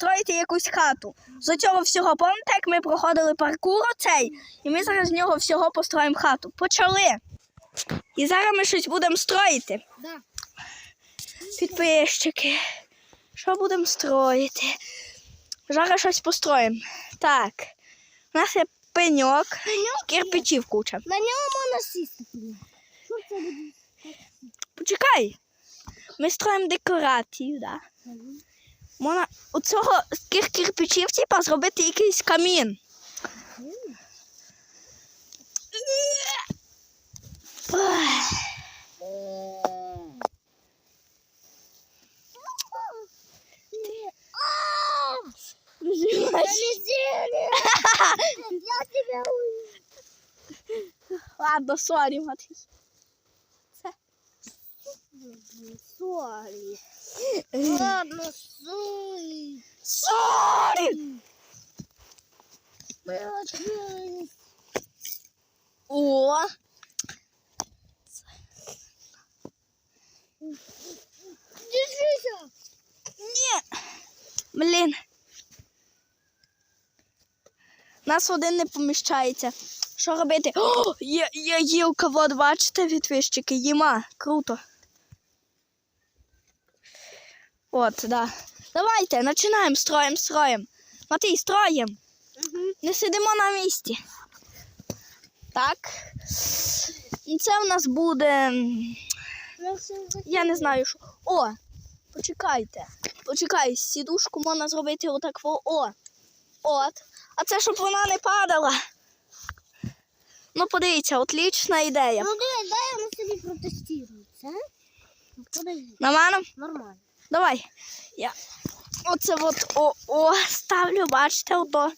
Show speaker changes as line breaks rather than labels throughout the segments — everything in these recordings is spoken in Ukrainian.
строїти якусь хату. З цього всього, пам'ятаєте, як ми проходили паркур цей, і ми зараз з нього всього построїмо хату. Почали. І зараз ми щось будемо строїти.
Да.
Підписчики. Що будемо строїти? Зараз щось построїмо. Так. У нас є пеньок, кирпичів куча.
На ньому можна сісти. Що це буде?
Почекай. Ми строїмо декорацію, да. Можна у цього з тих кирпичів типа, зробити якийсь камін.
Я тебя
Ладно, сорі, Матвій.
Сорі. Ладно, сорі.
Сорі! О!
Держися.
Ні! Блін. Нас один не поміщається. Що робити? О, є, є гілка, от бачите, відвищики, їма. Круто. От, да. Давайте, починаємо, строїмо, строїмо. Матій, строїмо. Не сидимо на місці. Так. І Це в нас буде. Я не знаю, що. О! Почекайте. Почекай, сідушку можна зробити отак. О! От. А це щоб вона не падала. Ну, подивіться, отлічна ідея.
Ну, дай мы собі протестуємо це. Ну,
На мене?
нормально.
Давай. Я оце от о, о, ставлю, бачите, ото.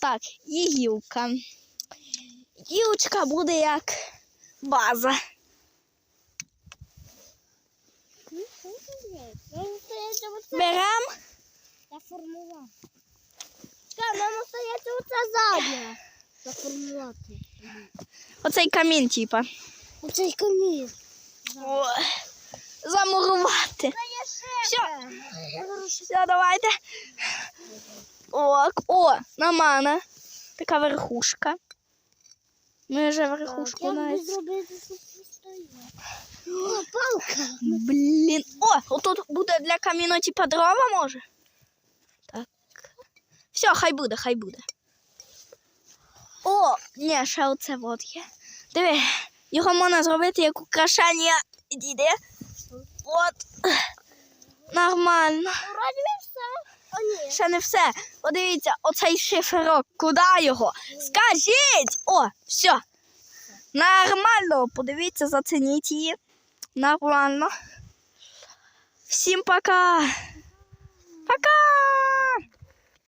Так, і гілка. Гілочка буде як база. Берем.
Я формував. Чекай, нам остається оце задня. Заформувати.
Оцей камін, типа.
Оцей камін.
О, замурувати. Все. Все, давайте. Ок, о, на мене. Така верхушка. Ми вже верхушку
Як би
навіть.
зробити, щоб не стояв? О, палка.
Блін. О, отут буде для каміну, типа дрова може. Так. Все, хай буде, хай буде. О, ні, ще оце от є. Диви, його можна зробити як украшення. Іди. От. Нормально.
Вроді все. О, ні.
Ще не все. Подивіться, оцей шиферок. Куди його? Скажіть! О, все. Нормально. Подивіться, зацініть її. Нормально. Всім пока. Пока.